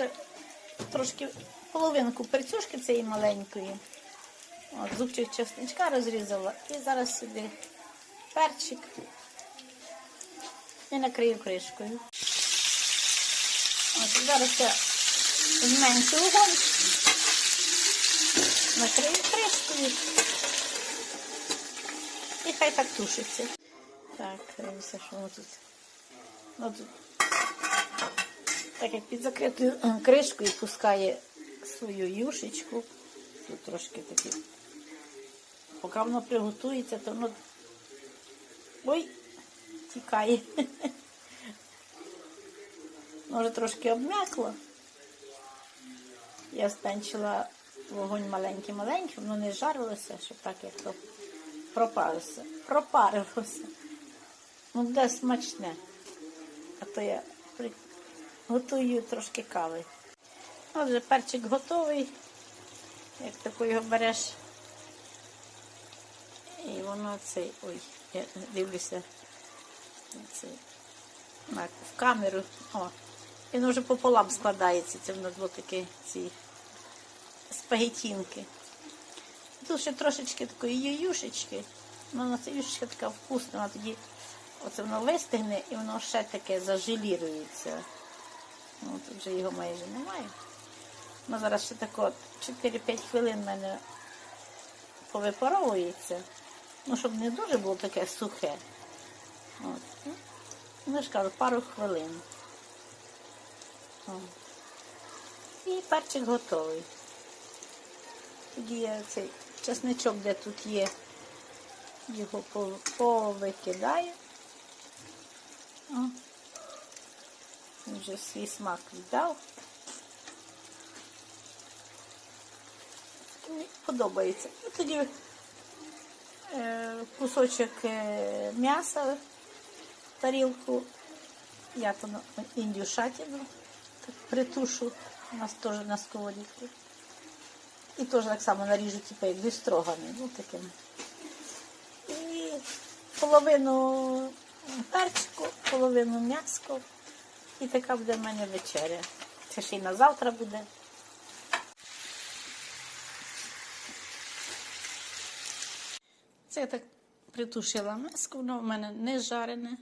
Це трошки половинку перцюшки цієї маленької. От, зубчик чесничка розрізала. І зараз сюди перчик. І накрию кришкою. От, зараз я зменшу вогонь. Накрию кришкою. І хай так тушиться. Так, дивимося, що воно тут. Тут. Так як під закритою е, кришкою пускає свою юшечку. Тут трошки такі. Поки воно приготується, то воно ой, тікає. Може трошки обм'якло. Я станчила вогонь маленький-маленький, воно не жарилося, щоб так як то пропарилося. Пропарилося. Ну, де смачне. А то я готую трошки кави. Отже, перчик готовий. Як таку його береш. І воно цей. Ой, я дивлюся. Цей, на, в камеру. О, він вже пополам складається. Це воно було такі ці спагетінки. Тут ще трошечки такої юшечки. Ну, вона ця юшечка така вкусна, вона тоді оце воно вистигне і воно ще таке зажелірується. Ну, тут вже його майже немає. Ну, зараз ще так от 4-5 хвилин в мене повипаровується. Ну, щоб не дуже було таке сухе. От. Ну, ж кажу, пару хвилин. О. І перчик готовий. Тоді я цей чесничок, де тут є, його пов- повикидаю. О. Він вже свій смак віддав. Мені подобається. І тоді е, кусочок е, м'яса в тарілку. Я то індюшатину притушу. У нас теж на сковорідку. І теж так само наріжу, типу, як бістроганий. Ну, таким. І половину перчику, половину м'яско. І така буде в мене вечеря. Це ще й на завтра буде. Це я так притушила миску, воно в мене не жарене.